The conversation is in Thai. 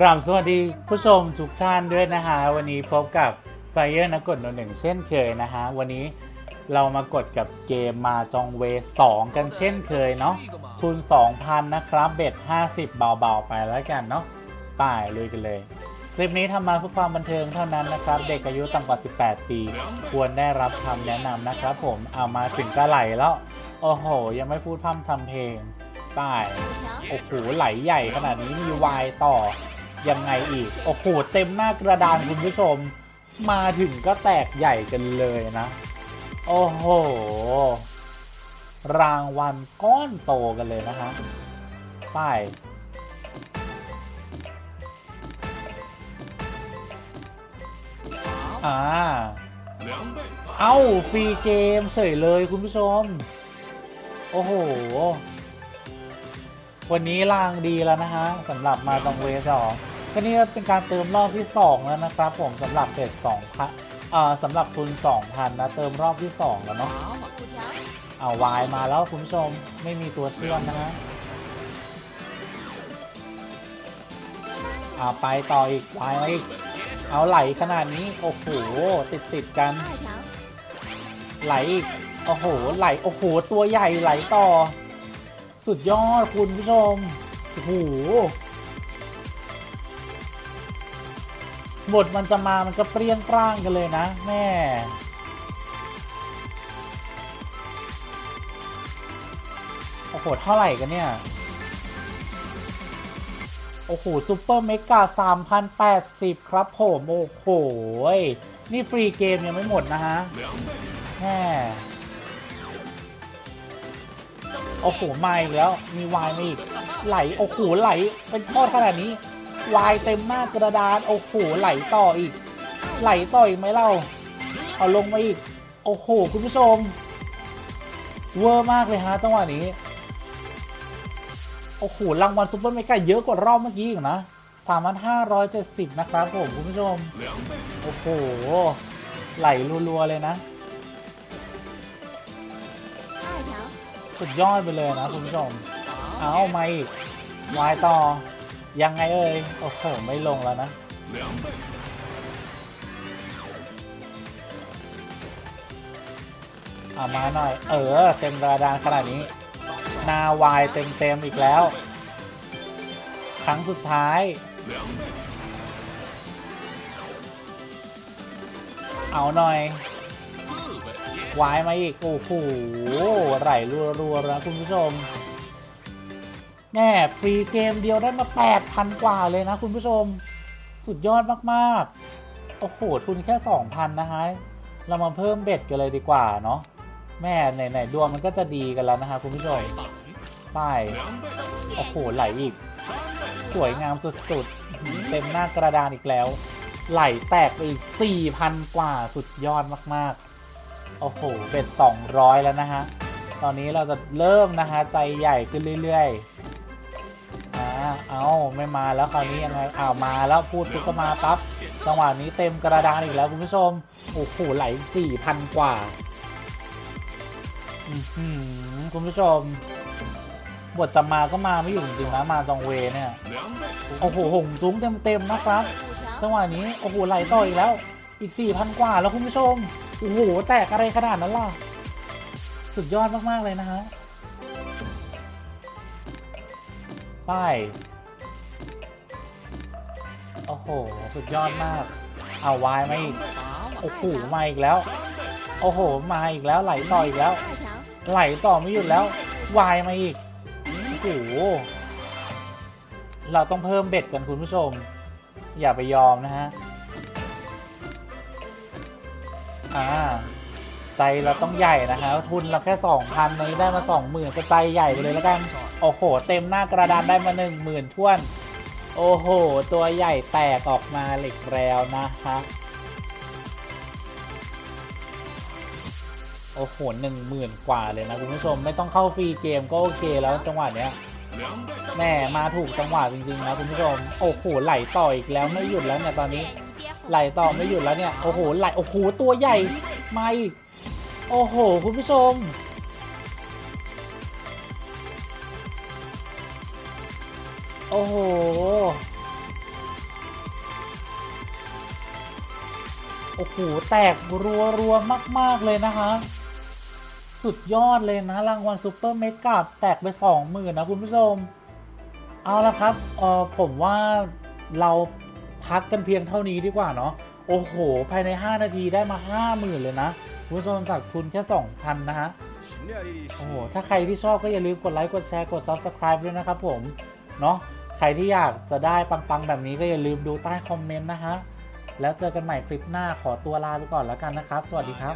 กราบสวัสดีผู้ชมทุกท่านด้วยนะฮะ วันนี้พบกับไฟเ e อร์นักกดโนหนึ่งเช่นเคยนะฮะ วันนี้เรามากดกับเกมมาจองเว2กันเช่นเคยเนาะทุน 2,000 นะครับเบ็ด50 เบา ๆ ไปแล้วกันเนาะป่ายลุยกันเลย คลิปนี้ทำมาเพื่อความบันเทิงเท่านั้นนะครับ เด็กอายุต่ำกว่า 18 ปี ควรได้รับคำแนะนำนะครับผมเอามาถึงก็ไหลแล้ว โอ้โห ยังไม่พูดพร่ำทำเพลงป้าย โอ้โหไหลใหญ่ขนาดนี้มีวายต่อ ยังไงอีก โอ้โห เต็มหน้ากระดานคุณผู้ชม มาถึงก็แตกใหญ่กันเลยนะ โอ้โห รางวัลก้อนโตกันเลยนะฮะป้ายอ่า เอ้า ฟรีเกมเฉยเลยคุณผู้ชม โอ้โห วันนี้ลางดีแล้วนะฮะสำหรับมาตองเวสอง ก็นี่ก็เป็นการเติมรอบที่ 2 แล้วนะครับผมสำหรับเบ็ดสองพันอ่าสำหรับทุน2,000นะเติมรอบที่ 2 แล้วเนาะเอาวายมาแล้วคุณผู้ชมไม่มีตัวเชื่อมนะฮะเอาไปต่ออีกวายมาอีกเอาไหลขนาดนี้ โอ้โห ติดติดๆกัน ไหลอีกโอ้โห ไหลโอ้โห ตัวใหญ่ไหลต่อ สุดยอดคุณผู้ชมโอ้โห บทมันจะมามันก็เปรี้ยงปร้างกันเลยนะ แม่โอ้โหเท่าไหร่กันเนี่ย โอ้โหซูเปอร์เมกา3,080 ครับผม โอ้โห นี่ฟรีเกมยังไม่หมดนะฮะแม่โอ้โห ไมาอีกแล้ว มีวายมาอีก ไหล โอ้โห ไหล เป็นทอดขนาดนี้ วายเต็มหน้ากระดาน โอ้โห ไหลต่ออีก ไหลต่ออีกไหมเล่าเอาลงมาอีก โอ้โห คุณผู้ชม เวอร์มากเลยฮะจังหวะนี้ โอ้โห รางวัลซุปเปอร์เมกาเยอะกว่ารอบเมื่อกี้อีกนะสามพันห้าร้อยเจ็ดสิบนะครับผมคุณผู้ชม โอ้โห ไหลรัวๆเลยนะ สุดยอดไปเลยนะคุณผู้ชม เอามาอีกวายต่อ ยังไงเอ่ย โอ้โห ไม่ลงแล้วนะ เอามาหน่อย เออ เต็มระดานขนาดนี้ นาวายเต็มเต็มๆอีกแล้ว ครั้งสุดท้าย เอาหน่อยวายมาอีก โอ้โหไหลรัวๆแล้วคุณผู้ชม แน่ฟรีเกมเดียวได้มา 8,000 กว่าเลยนะคุณผู้ชม สุดยอดมากๆ โอ้โห ทุนแค่ 2,000 นะฮะ เรามาเพิ่มเบ็ดกันเลยดีกว่าเนาะ แม่ไหนๆดวงมันก็จะดีกันแล้วนะคะคุณผู้ชม ไป โอ้โห ไหลอีก สวยงามสุดๆ เต็มหน้ากระดานอีกแล้ว ไหลแตกไปอีก 4,000 กว่า สุดยอดมากๆ โอ้โห เบ็ด 200 แล้วนะฮะ ตอนนี้เราจะเริ่มนะฮะใจใหญ่ขึ้นเรื่อยๆ เอาไม่มาแล้วคราวนี้ยังไงอ้าวมาแล้วพูดปุ๊บก็มาปั๊บจังหวะนี้เต็มกระดานอีกแล้วคุณผู้ชมโอ้โหไหล4,000กว่าคุณผู้ชม บทจะมาก็มาไม่อยู่จริงๆนะมาจองเวเนี่ยโอ้โหหงจุ้งเต็มๆนะครับจังหวะนี้โอ้โหไหลต่ออีกแล้วอีก4,000กว่าแล้วคุณผู้ชมโอ้โหแตกอะไรขนาดนั้นล่ะ สุดยอดมากๆเลยนะฮะ ป้าย โอ้โห สุดยอดมาก เอาวายมาอีก โอ้โห มาอีกแล้ว โอ้โห มาอีกแล้ว ไหลต่ออีกแล้ว ไหลต่อไม่หยุดแล้ว วายมาอีก โอ้โห เราต้องเพิ่มเบ็ดกันคุณผู้ชม อย่าไปยอมนะฮะ อ่า ใจเราต้องใหญ่นะคะทุนเราแค่สองพันนี้ได้มาสองหมื่นก็ใจใหญ่ไปเลยแล้วกัน โอ้โห เต็มหน้ากระดานได้มาหนึ่งหมื่นท้วน โอ้โห ตัวใหญ่แตกออกมาเหล็กแล้วนะฮะโอ้โหหนึ่งหมื่นกว่าเลยนะคุณผู้ชมไม่ต้องเข้าฟรีเกมก็โอเคแล้วจังหวะเนี้ยแม่มาถูกจังหวะจริงๆนะคุณผู้ชมโอ้โหไหลต่ออีกแล้วไม่หยุดแล้วเนี่ยตอนนี้ไหลต่อไม่หยุดแล้วเนี่ยโอ้โหไหลโอ้โหตัวใหญ่มาอีก โอ้โห คุณผู้ชม โอ้โห โอ้โห แตกรัวรัวมาก ๆ เลยนะคะ สุดยอดเลยนะ รางวัลซูเปอร์เมกาแตกไปสองหมื่นนะ คุณผู้ชม เอาละครับ เออผมว่าเราพักกันเพียงเท่านี้ดีกว่าเนาะ โอ้โห ภายใน 5 นาทีได้มา 50,000 เลยนะคุณผู้ชมจากทุนแค่ 2,000 นะฮะ โอ้โห ถ้าใครที่ชอบก็อย่าลืมกดไลค์ กดแชร์ กด Subscribe ด้วยนะครับผม เนาะ ใครที่อยากจะได้ปัง ๆ แบบนี้ก็อย่าลืมดูใต้คอมเมนต์นะฮะ แล้วเจอกันใหม่คลิปหน้าขอตัวลาไปก่อนแล้วกันนะครับ สวัสดีครับ